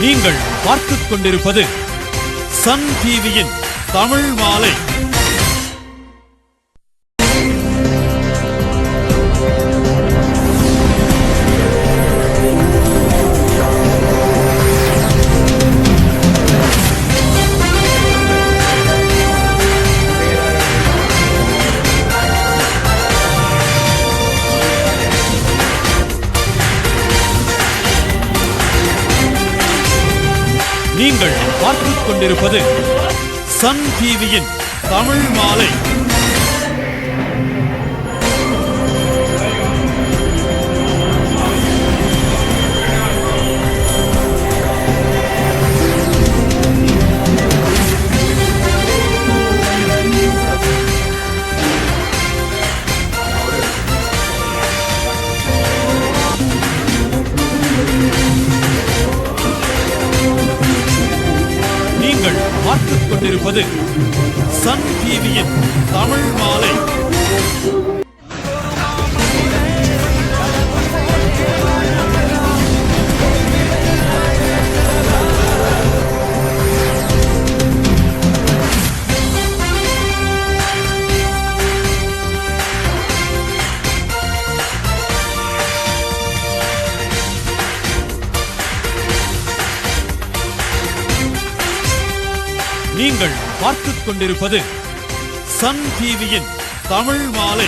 நீங்கள் பார்த்துக் கொண்டிருப்பது சன் டிவியின் தமிழ் மாலை. நீங்கள் பார்த்துக் கொண்டிருப்பது சன் டிவியின் தமிழ் மாலை. பார்த்துக் கொண்டிருப்பது சன் டிவியின் தமிழ் மாலை. நீங்கள் பார்த்துக் கொண்டிருப்பது சன் டிவியின் தமிழ் மாலை.